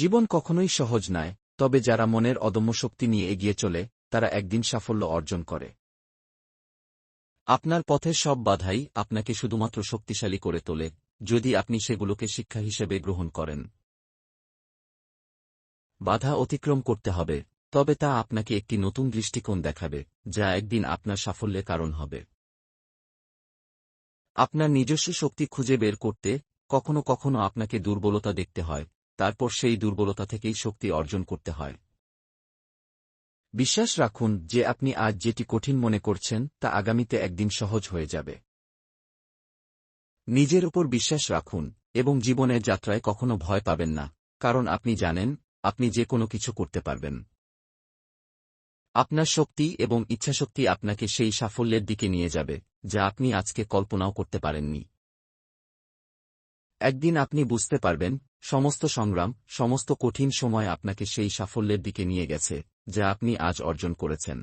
জীবন কখনোই সহজ নয়, তবে যারা মনের অদম্য শক্তি নিয়ে এগিয়ে চলে, তারা একদিন সাফল্য অর্জন করে। আপনার পথের সব বাধাই আপনাকে শুধুমাত্র শক্তিশালী করে তোলে, যদি আপনি সেগুলোকে শিক্ষা হিসেবে গ্রহণ করেন। বাধা অতিক্রম করতে হবে, তবে তা আপনাকে একটি নতুন দৃষ্টিকোণ দেখাবে, যা একদিন আপনার সাফল্যের কারণ হবে। আপনার নিজস্ব শক্তি খুঁজে বের করতে কখনো কখনো আপনাকে দুর্বলতা দেখতে হয় তারপর সেই দুর্বলতা থেকেই শক্তি অর্জন করতে হয়। বিশ্বাস রাখুন যে আপনি আজ যেটি কঠিন মনে করছেন তা আগামীতে একদিন সহজ হয়ে যাবে। নিজের উপর বিশ্বাস রাখুন এবং জীবনের যাত্রায় কখনো ভয় পাবেন না, কারণ আপনি জানেন, আপনি যে কোনো কিছু করতে পারবেন। আপনার শক্তি এবং ইচ্ছাশক্তি আপনাকে সেই সাফল্যের দিকে নিয়ে যাবে, যা আপনি আজকে কল্পনাও করতে পারেননি। একদিন আপনি বুঝতে পারবেন সমস্ত সংগ্রাম, সমস্ত কঠিন সময় আপনাকে সেই সাফল্যের দিকে নিয়ে গেছে, যা আপনি আজ অর্জন করেছেন।